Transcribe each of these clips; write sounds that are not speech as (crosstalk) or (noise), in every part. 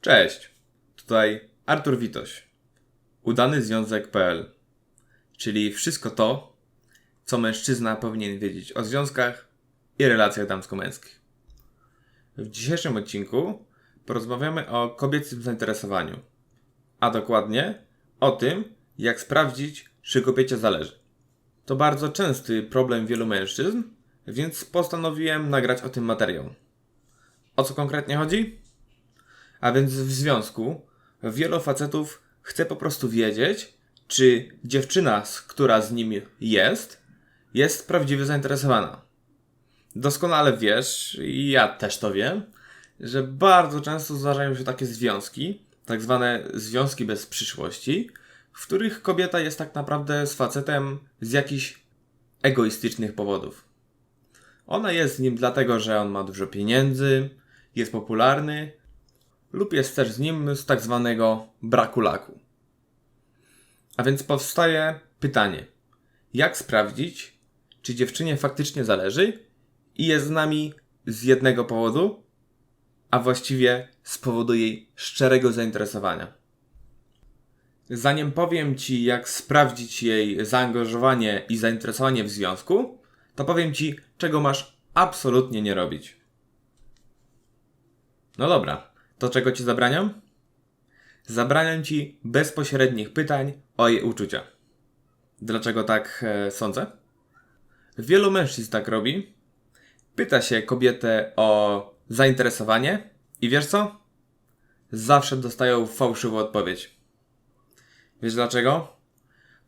Cześć, tutaj Artur Witoś, udany związek.pl, czyli wszystko to, co mężczyzna powinien wiedzieć o związkach i relacjach damsko-męskich. W dzisiejszym odcinku porozmawiamy o kobiecym zainteresowaniu, a dokładnie o tym, jak sprawdzić, czy kobiecie zależy. To bardzo częsty problem wielu mężczyzn, więc postanowiłem nagrać o tym materiał. O co konkretnie chodzi? A więc w związku wielu facetów chce po prostu wiedzieć, czy dziewczyna, która z nim jest, jest prawdziwie zainteresowana. Doskonale wiesz, i ja też to wiem, że bardzo często zdarzają się takie związki, tak zwane związki bez przyszłości, w których kobieta jest tak naprawdę z facetem z jakichś egoistycznych powodów. Ona jest nim dlatego, że on ma dużo pieniędzy, jest popularny, lub jest też z nim z tak zwanego braku laku. A więc powstaje pytanie: jak sprawdzić, czy dziewczynie faktycznie zależy i jest z nami z jednego powodu, a właściwie z powodu jej szczerego zainteresowania? Zanim powiem Ci, jak sprawdzić jej zaangażowanie i zainteresowanie w związku, to powiem Ci, czego masz absolutnie nie robić. No dobra, to czego Ci zabraniam? Zabraniam Ci bezpośrednich pytań o jej uczucia. Dlaczego tak e, sądzę? Wielu mężczyzn tak robi. Pyta się kobietę o zainteresowanie i wiesz co? Zawsze dostają fałszywą odpowiedź. Wiesz dlaczego?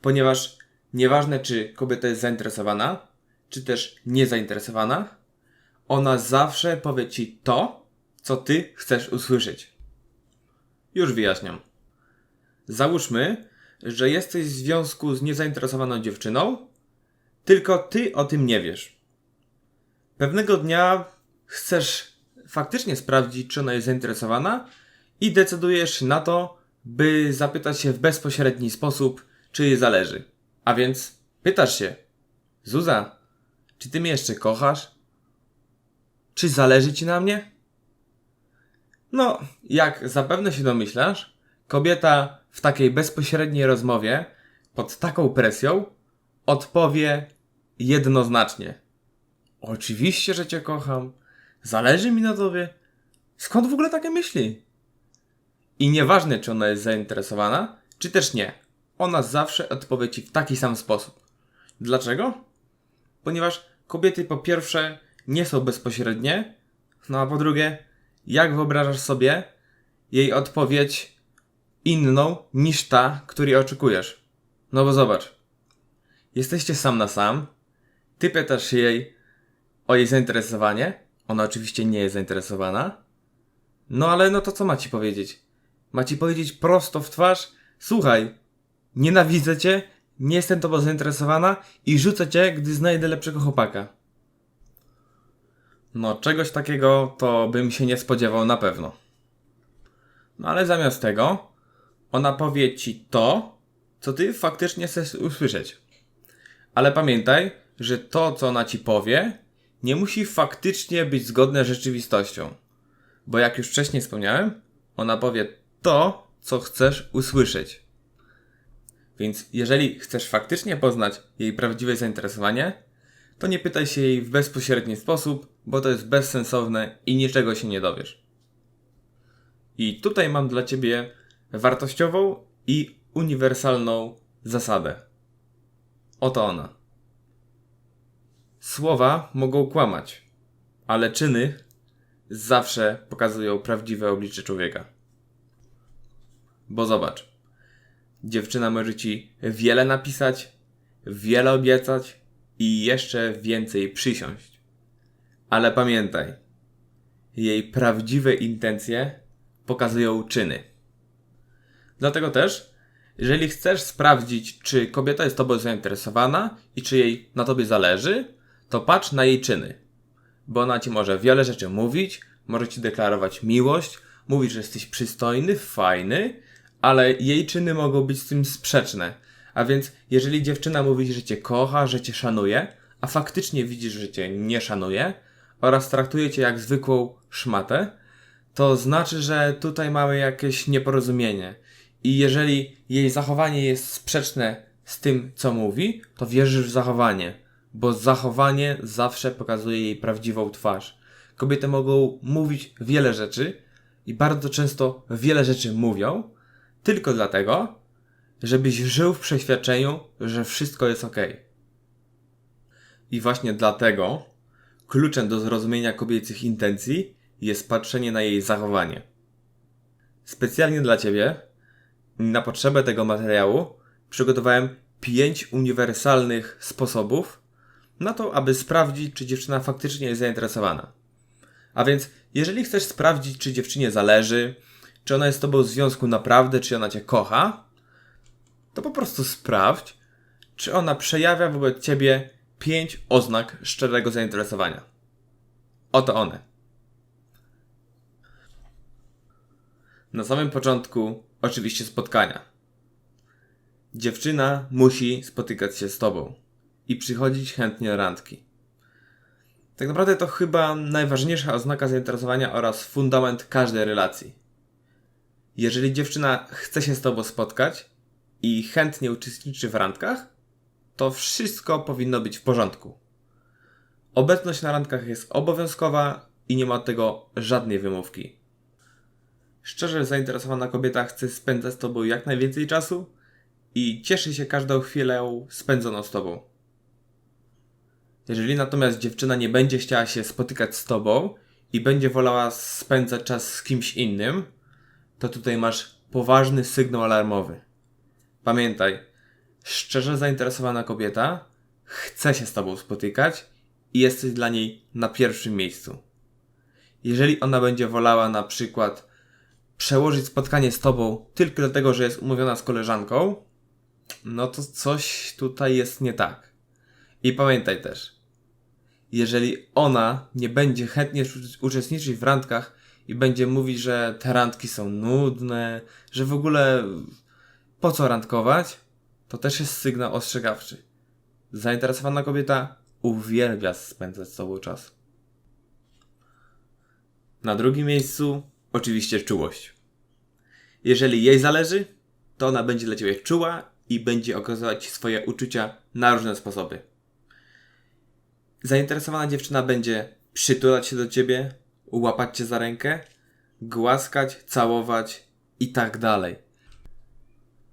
Ponieważ nieważne czy kobieta jest zainteresowana, czy też niezainteresowana, ona zawsze powie ci to, co ty chcesz usłyszeć. Już wyjaśniam. Załóżmy, że jesteś w związku z niezainteresowaną dziewczyną, tylko ty o tym nie wiesz. Pewnego dnia chcesz faktycznie sprawdzić, czy ona jest zainteresowana i decydujesz na to, by zapytać się w bezpośredni sposób, czy jej zależy. A więc pytasz się, Zuza, czy ty mnie jeszcze kochasz? Czy zależy ci na mnie? No, jak zapewne się domyślasz, kobieta w takiej bezpośredniej rozmowie, pod taką presją, odpowie jednoznacznie. Oczywiście, że cię kocham. Zależy mi na tobie. Skąd w ogóle takie myśli? I nieważne, czy ona jest zainteresowana, czy też nie, ona zawsze odpowie ci w taki sam sposób. Dlaczego? Ponieważ kobiety po pierwsze nie są bezpośrednie, no a po drugie, jak wyobrażasz sobie jej odpowiedź inną niż ta, której oczekujesz? No bo zobacz, jesteście sam na sam, ty pytasz jej o jej zainteresowanie, ona oczywiście nie jest zainteresowana, no ale no to co ma ci powiedzieć? Ma ci powiedzieć prosto w twarz, słuchaj, nienawidzę cię, nie jestem tobą zainteresowana i rzucę cię, gdy znajdę lepszego chłopaka. No, czegoś takiego to bym się nie spodziewał na pewno. No ale zamiast tego, ona powie ci to, co ty faktycznie chcesz usłyszeć. Ale pamiętaj, że to, co ona ci powie, nie musi faktycznie być zgodne z rzeczywistością. Bo jak już wcześniej wspomniałem, ona powie to, co chcesz usłyszeć. Więc jeżeli chcesz faktycznie poznać jej prawdziwe zainteresowanie, to nie pytaj się jej w bezpośredni sposób, bo to jest bezsensowne i niczego się nie dowiesz. I tutaj mam dla ciebie wartościową i uniwersalną zasadę. Oto ona. Słowa mogą kłamać, ale czyny zawsze pokazują prawdziwe oblicze człowieka. Bo zobacz, dziewczyna może ci wiele napisać, wiele obiecać i jeszcze więcej przysiąść. Ale pamiętaj, jej prawdziwe intencje pokazują czyny. Dlatego też, jeżeli chcesz sprawdzić, czy kobieta jest tobą zainteresowana i czy jej na tobie zależy, to patrz na jej czyny. Bo ona ci może wiele rzeczy mówić, może ci deklarować miłość, mówić, że jesteś przystojny, fajny, ale jej czyny mogą być z tym sprzeczne. A więc, jeżeli dziewczyna mówi, że cię kocha, że cię szanuje, a faktycznie widzisz, że cię nie szanuje oraz traktuje cię jak zwykłą szmatę, to znaczy, że tutaj mamy jakieś nieporozumienie. I jeżeli jej zachowanie jest sprzeczne z tym, co mówi, to wierzysz w zachowanie, bo zachowanie zawsze pokazuje jej prawdziwą twarz. Kobiety mogą mówić wiele rzeczy i bardzo często wiele rzeczy mówią, tylko dlatego, żebyś żył w przeświadczeniu, że wszystko jest ok. I właśnie dlatego kluczem do zrozumienia kobiecych intencji jest patrzenie na jej zachowanie. Specjalnie dla Ciebie, na potrzebę tego materiału, przygotowałem pięć uniwersalnych sposobów na to, aby sprawdzić, czy dziewczyna faktycznie jest zainteresowana. A więc, jeżeli chcesz sprawdzić, czy dziewczynie zależy, czy ona jest z tobą w związku naprawdę, czy ona cię kocha, to po prostu sprawdź, czy ona przejawia wobec ciebie pięć oznak szczerego zainteresowania. Oto one. Na samym początku, oczywiście, spotkania. Dziewczyna musi spotykać się z tobą i przychodzić chętnie randki. Tak naprawdę to chyba najważniejsza oznaka zainteresowania oraz fundament każdej relacji. Jeżeli dziewczyna chce się z tobą spotkać i chętnie uczestniczy w randkach, to wszystko powinno być w porządku. Obecność na randkach jest obowiązkowa i nie ma tego żadnej wymówki. Szczerze zainteresowana kobieta chce spędzać z tobą jak najwięcej czasu i cieszy się każdą chwilę spędzoną z tobą. Jeżeli natomiast dziewczyna nie będzie chciała się spotykać z tobą i będzie wolała spędzać czas z kimś innym, to tutaj masz poważny sygnał alarmowy. Pamiętaj, szczerze zainteresowana kobieta chce się z tobą spotykać i jesteś dla niej na pierwszym miejscu. Jeżeli ona będzie wolała na przykład przełożyć spotkanie z tobą tylko dlatego, że jest umówiona z koleżanką, no to coś tutaj jest nie tak. I pamiętaj też, jeżeli ona nie będzie chętnie uczestniczyć w randkach i będzie mówić, że te randki są nudne, że w ogóle po co randkować, to też jest sygnał ostrzegawczy. Zainteresowana kobieta uwielbia spędzać z sobą czas. Na drugim miejscu oczywiście czułość. Jeżeli jej zależy, to ona będzie dla ciebie czuła i będzie okazywać swoje uczucia na różne sposoby. Zainteresowana dziewczyna będzie przytulać się do ciebie, łapać cię za rękę, głaskać, całować i tak dalej.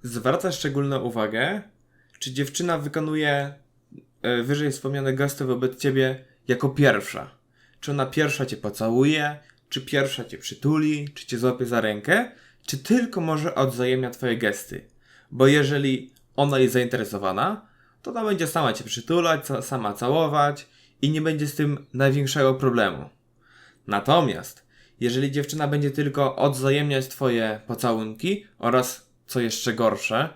Zwraca szczególną uwagę, czy dziewczyna wykonuje e, wyżej wspomniane gesty wobec ciebie jako pierwsza. Czy ona pierwsza cię pocałuje, czy pierwsza cię przytuli, czy cię złapie za rękę, czy tylko może odzajemnia twoje gesty. Bo jeżeli ona jest zainteresowana, to ona będzie sama cię przytulać, sama całować i nie będzie z tym największego problemu. Natomiast, jeżeli dziewczyna będzie tylko odzajemniać twoje pocałunki oraz, co jeszcze gorsze,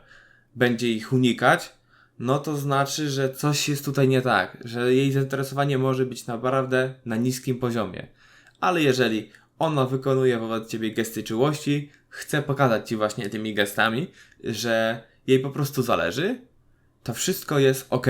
będzie ich unikać, no to znaczy, że coś jest tutaj nie tak, że jej zainteresowanie może być naprawdę na niskim poziomie. Ale jeżeli ona wykonuje wobec ciebie gesty czułości, chce pokazać ci właśnie tymi gestami, że jej po prostu zależy, to wszystko jest ok.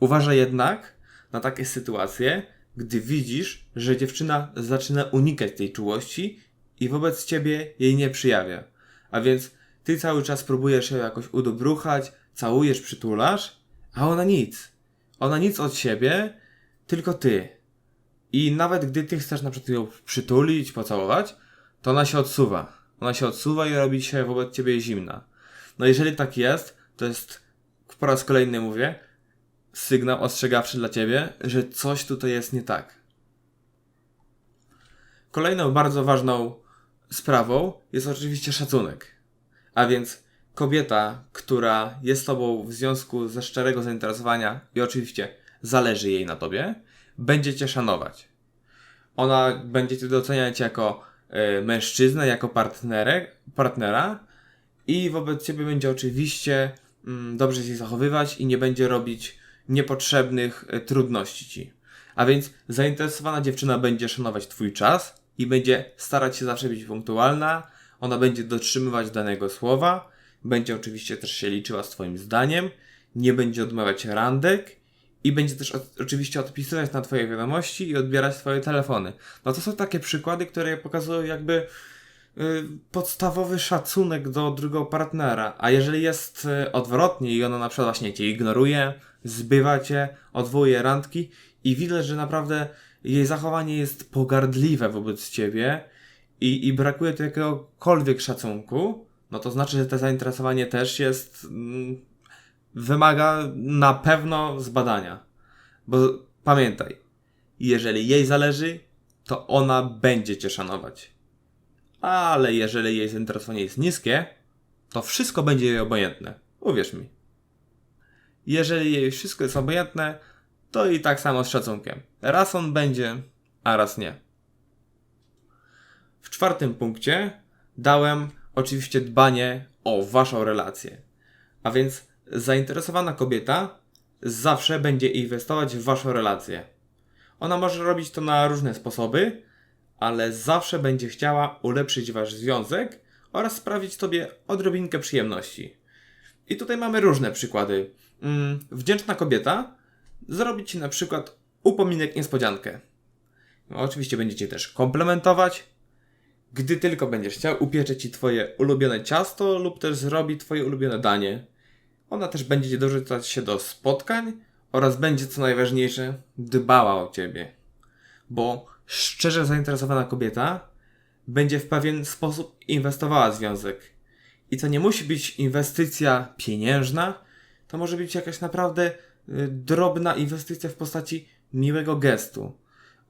Uważaj jednak na takie sytuacje, gdy widzisz, że dziewczyna zaczyna unikać tej czułości i wobec ciebie jej nie przyjawia. A więc ty cały czas próbujesz ją jakoś udobruchać, całujesz, przytulasz, a ona nic. Ona nic od siebie, tylko ty. I nawet gdy ty chcesz na przykład ją przytulić, pocałować, to ona się odsuwa. Ona się odsuwa i robi się wobec ciebie zimna. No jeżeli tak jest, to jest, po raz kolejny mówię, sygnał ostrzegawczy dla ciebie, że coś tutaj jest nie tak. Kolejną bardzo ważną sprawą jest oczywiście szacunek. A więc kobieta, która jest tobą w związku ze szczerego zainteresowania i oczywiście zależy jej na tobie, będzie cię szanować. Ona będzie cię doceniać jako y, mężczyznę, jako partnerę, partnera i wobec ciebie będzie oczywiście y, dobrze się zachowywać i nie będzie robić niepotrzebnych y, trudności ci. A więc zainteresowana dziewczyna będzie szanować twój czas i będzie starać się zawsze być punktualna, ona będzie dotrzymywać danego słowa, będzie oczywiście też się liczyła z twoim zdaniem, nie będzie odmawiać randek i będzie też o- oczywiście odpisywać na Twoje wiadomości i odbierać Twoje telefony. No to są takie przykłady, które pokazują jakby y, podstawowy szacunek do drugiego partnera. A jeżeli jest y, odwrotnie i ona na przykład właśnie Cię ignoruje, zbywa Cię, odwołuje randki i widać, że naprawdę jej zachowanie jest pogardliwe wobec Ciebie i, i brakuje tu jakiegokolwiek szacunku, no to znaczy, że to zainteresowanie też jest mm, wymaga na pewno zbadania. Bo pamiętaj, jeżeli jej zależy, to ona będzie cię szanować. Ale jeżeli jej zainteresowanie jest niskie, to wszystko będzie jej obojętne. Uwierz mi. Jeżeli jej wszystko jest obojętne, to i tak samo z szacunkiem. Raz on będzie, a raz nie. W czwartym punkcie dałem oczywiście dbanie o waszą relację. A więc zainteresowana kobieta zawsze będzie inwestować w waszą relację. Ona może robić to na różne sposoby, ale zawsze będzie chciała ulepszyć wasz związek oraz sprawić tobie odrobinkę przyjemności. I tutaj mamy różne przykłady. Mm, wdzięczna kobieta zrobi ci na przykład upominek niespodziankę. No, oczywiście będziecie też komplementować. Gdy tylko będziesz chciał, upiecze ci twoje ulubione ciasto lub też zrobi twoje ulubione danie. Ona też będzie dorzucać się do spotkań oraz będzie, co najważniejsze, dbała o ciebie. Bo szczerze zainteresowana kobieta będzie w pewien sposób inwestowała w związek. I to nie musi być inwestycja pieniężna, to może być jakaś naprawdę y, drobna inwestycja w postaci miłego gestu.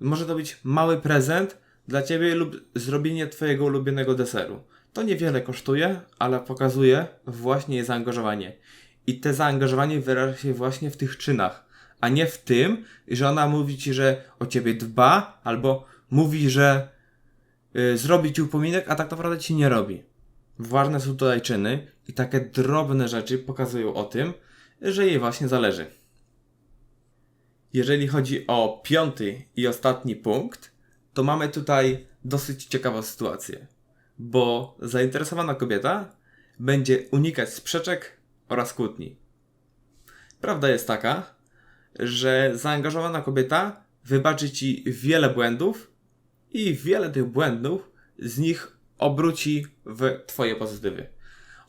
Może to być mały prezent dla ciebie lub zrobienie twojego ulubionego deseru. To niewiele kosztuje, ale pokazuje właśnie jej zaangażowanie. I te zaangażowanie wyraża się właśnie w tych czynach, a nie w tym, że ona mówi ci, że o ciebie dba, albo mówi, że y, zrobi ci upominek, a tak naprawdę ci nie robi. Ważne są tutaj czyny i takie drobne rzeczy pokazują o tym, że jej właśnie zależy. Jeżeli chodzi o piąty i ostatni punkt, to mamy tutaj dosyć ciekawą sytuację, bo zainteresowana kobieta będzie unikać sprzeczek oraz kłótni. Prawda jest taka, że zaangażowana kobieta wybaczy ci wiele błędów i wiele tych błędów z nich obróci w twoje pozytywy.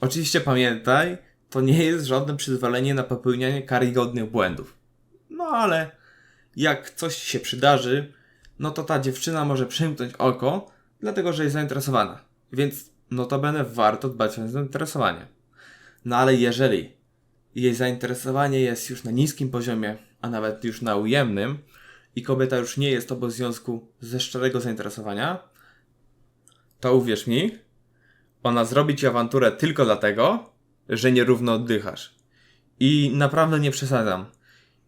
Oczywiście pamiętaj, to nie jest żadne przyzwolenie na popełnianie karygodnych błędów. No ale jak coś się przydarzy, no to ta dziewczyna może przymknąć oko, dlatego że jest zainteresowana. Więc notabene warto dbać o zainteresowanie. No ale jeżeli jej zainteresowanie jest już na niskim poziomie, a nawet już na ujemnym, i kobieta już nie jest w związku ze szczerego zainteresowania, to uwierz mi, ona zrobi ci awanturę tylko dlatego, że nierówno oddychasz. I naprawdę nie przesadzam.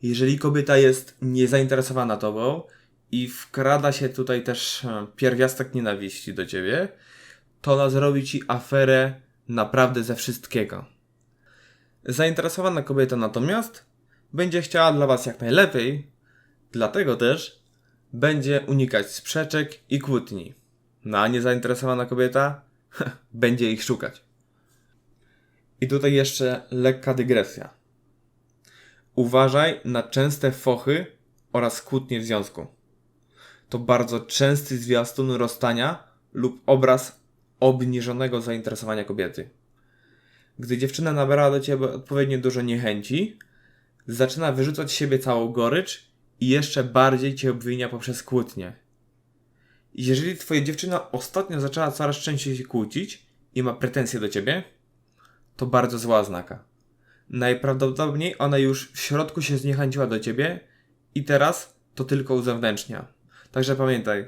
Jeżeli kobieta jest niezainteresowana tobą i wkrada się tutaj też e, pierwiastek nienawiści do ciebie, to ona zrobi ci aferę naprawdę ze wszystkiego. Zainteresowana kobieta natomiast będzie chciała dla was jak najlepiej, dlatego też będzie unikać sprzeczek i kłótni. No a niezainteresowana kobieta (laughs) będzie ich szukać. I tutaj jeszcze lekka dygresja. Uważaj na częste fochy oraz kłótnie w związku. To bardzo częsty zwiastun rozstania lub obraz obniżonego zainteresowania kobiety. Gdy dziewczyna nabiera do ciebie odpowiednio dużo niechęci, zaczyna wyrzucać z siebie całą gorycz i jeszcze bardziej cię obwinia poprzez kłótnie. Jeżeli twoja dziewczyna ostatnio zaczęła coraz częściej się kłócić i ma pretensje do ciebie, to bardzo zła oznaka. Najprawdopodobniej ona już w środku się zniechęciła do ciebie i teraz to tylko uzewnętrznia. Także pamiętaj,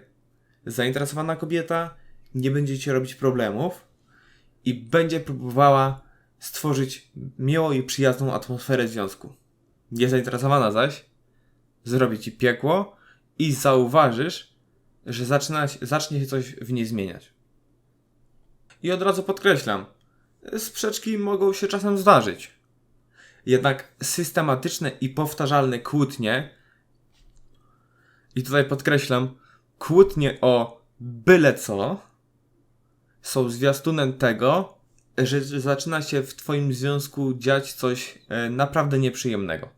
zainteresowana kobieta nie będzie ci robić problemów i będzie próbowała stworzyć miłą i przyjazną atmosferę związku. Niezainteresowana zaś zrobi ci piekło i zauważysz, że zaczyna, zacznie się coś w niej zmieniać. I od razu podkreślam, sprzeczki mogą się czasem zdarzyć. Jednak systematyczne i powtarzalne kłótnie, i tutaj podkreślam, kłótnie o byle co, są zwiastunem tego, że zaczyna się w Twoim związku dziać coś e, naprawdę nieprzyjemnego.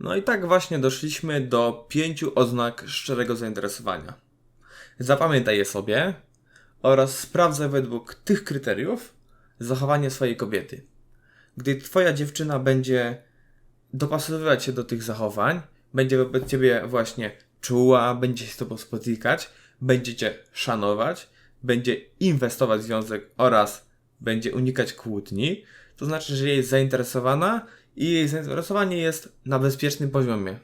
No i tak właśnie doszliśmy do pięciu oznak szczerego zainteresowania. Zapamiętaj je sobie oraz sprawdzaj według tych kryteriów zachowanie swojej kobiety. Gdy twoja dziewczyna będzie dopasowywać się do tych zachowań, będzie wobec ciebie właśnie czuła, będzie się z tobą spotykać, będzie cię szanować, będzie inwestować w związek oraz będzie unikać kłótni, to znaczy, że jest zainteresowana i jej zainteresowanie jest na bezpiecznym poziomie.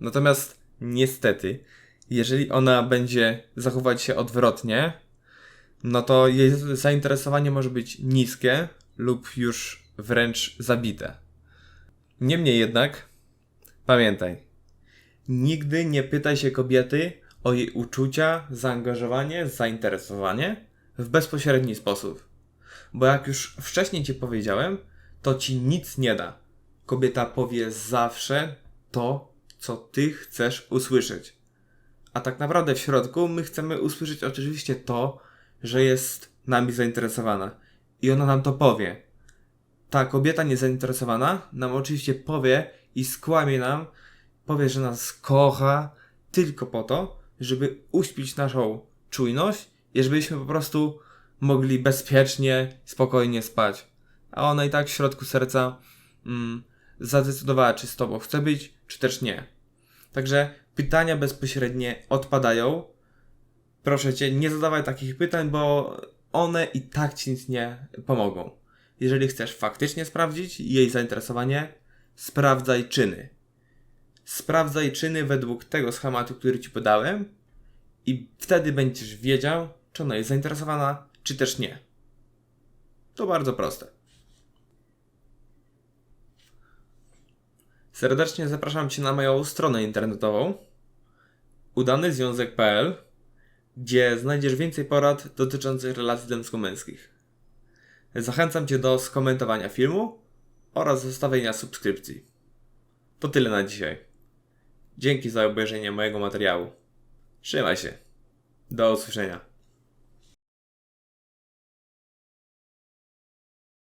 Natomiast niestety, jeżeli ona będzie zachować się odwrotnie, no to jej zainteresowanie może być niskie lub już wręcz zabite. Niemniej jednak, pamiętaj, nigdy nie pytaj się kobiety o jej uczucia, zaangażowanie, zainteresowanie w bezpośredni sposób. Bo jak już wcześniej ci powiedziałem, to ci nic nie da. Kobieta powie zawsze to, co ty chcesz usłyszeć. A tak naprawdę w środku my chcemy usłyszeć oczywiście to, że jest nami zainteresowana. I ona nam to powie. Ta kobieta niezainteresowana nam oczywiście powie i skłamie nam, powie, że nas kocha tylko po to, żeby uśpić naszą czujność i żebyśmy po prostu mogli bezpiecznie, spokojnie spać. A ona i tak w środku serca mm, zadecydowała, czy z tobą chce być, czy też nie. Także pytania bezpośrednie odpadają. Proszę cię, nie zadawaj takich pytań, bo one i tak ci nic nie pomogą. Jeżeli chcesz faktycznie sprawdzić jej zainteresowanie, sprawdzaj czyny. Sprawdzaj czyny według tego schematu, który ci podałem, i wtedy będziesz wiedział, czy ona jest zainteresowana, czy też nie. To bardzo proste. Serdecznie zapraszam Cię na moją stronę internetową udanyzwiązek.pl, gdzie znajdziesz więcej porad dotyczących relacji damsko-męskich. Zachęcam Cię do skomentowania filmu oraz zostawienia subskrypcji. To tyle na dzisiaj. Dzięki za obejrzenie mojego materiału. Trzymaj się. Do usłyszenia.